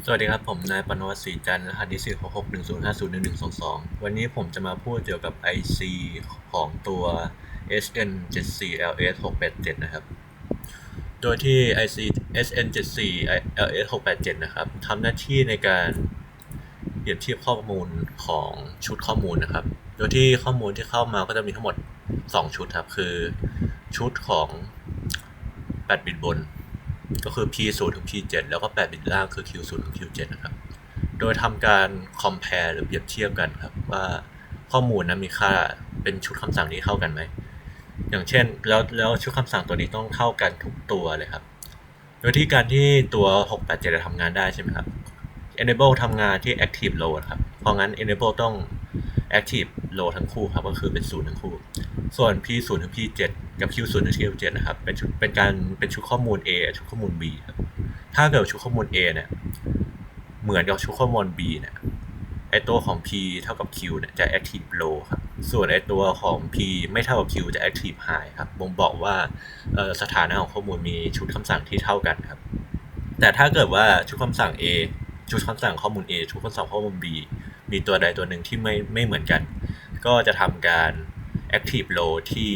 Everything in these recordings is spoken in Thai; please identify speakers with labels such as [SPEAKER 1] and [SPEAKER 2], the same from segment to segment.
[SPEAKER 1] สวัสดีครับ ผมนายปนวัตศรีจันทร์รหัสที่4 6 6 1 0 5 0 1 1 2 2วันนี้ผมจะมาพูดเกี่ยวกับ IC ของตัว SN74LS 687นะครับ โดยที่ IC SN74LS 687นะครับทำหน้าที่ในการเปรียบเทียบข้อมูลของชุดข้อมูลนะครับ โดยที่ข้อมูลที่เข้ามาก็จะมีทั้งหมด 2 ชุดครับ คือชุดของ 8 บิตบน ก็คือ P 0 ถึง P 7 แล้วก็ 8 บิตล่างคือ Q 0 ถึง Q 7 นะครับ โดยทำการ compare หรือเปรียบเทียบกันครับว่าข้อมูลนั้นมีค่าเป็นชุดคำสั่งนี้เท่ากันไหม อย่างเช่นแล้วแล้วชุดคำสั่งตัวนี้ต้องเท่ากันทุกตัวเลยครับ โดยที่การที่ตัว 687 จะทำงานได้ใช่ไหมครับ enable ทำงานที่ active load ครับ เพราะงั้น enable ต้อง active load ทั้งคู่ครับก็คือเป็นศูนย์ทั้งคู่ ส่วน P 0ถึง P 7กับ Q 0ถึง Q 7นะครับเป็นชุดเป็นการเป็นชุดข้อมูล A ชุดข้อมูล B ครับถ้าเกิดชุดข้อมูล A เนี่ยเหมือนกับชุดข้อมูล B เนี่ยไอตัวของ P เท่ากับ Q เนี่ยจะ active low ครับ ส่วนไอตัวของ P ไม่เท่ากับ Q จะ active high ครับ บ่งบอกว่าสถานะของข้อมูลมีชุดคำสั่งที่เท่ากันครับ แต่ถ้าเกิดว่าชุดคำสั่ง A ชุดคำสั่งข้อมูล A ชุดคำสั่งข้อมูล B มีตัวใดตัวหนึ่งที่ไม่ไม่เหมือนกัน ก็จะทำการ active low ที่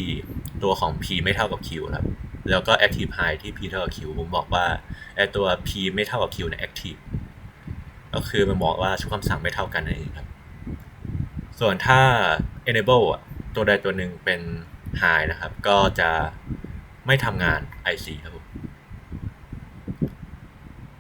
[SPEAKER 1] ตัวของ P ไม่เท่ากับ Q ครับ แล้วก็ active high ที่ P เท่ากับ Q ผมบอกว่าไอตัว P ไม่เท่ากับ Q เนี่ย active ก็คือมันบอกว่าชุดคำสั่งไม่เท่ากันนั่นเองครับ ส่วนถ้า enable ตัวใดตัวหนึ่งเป็น high นะครับ ก็จะไม่ทำงาน IC ครับผม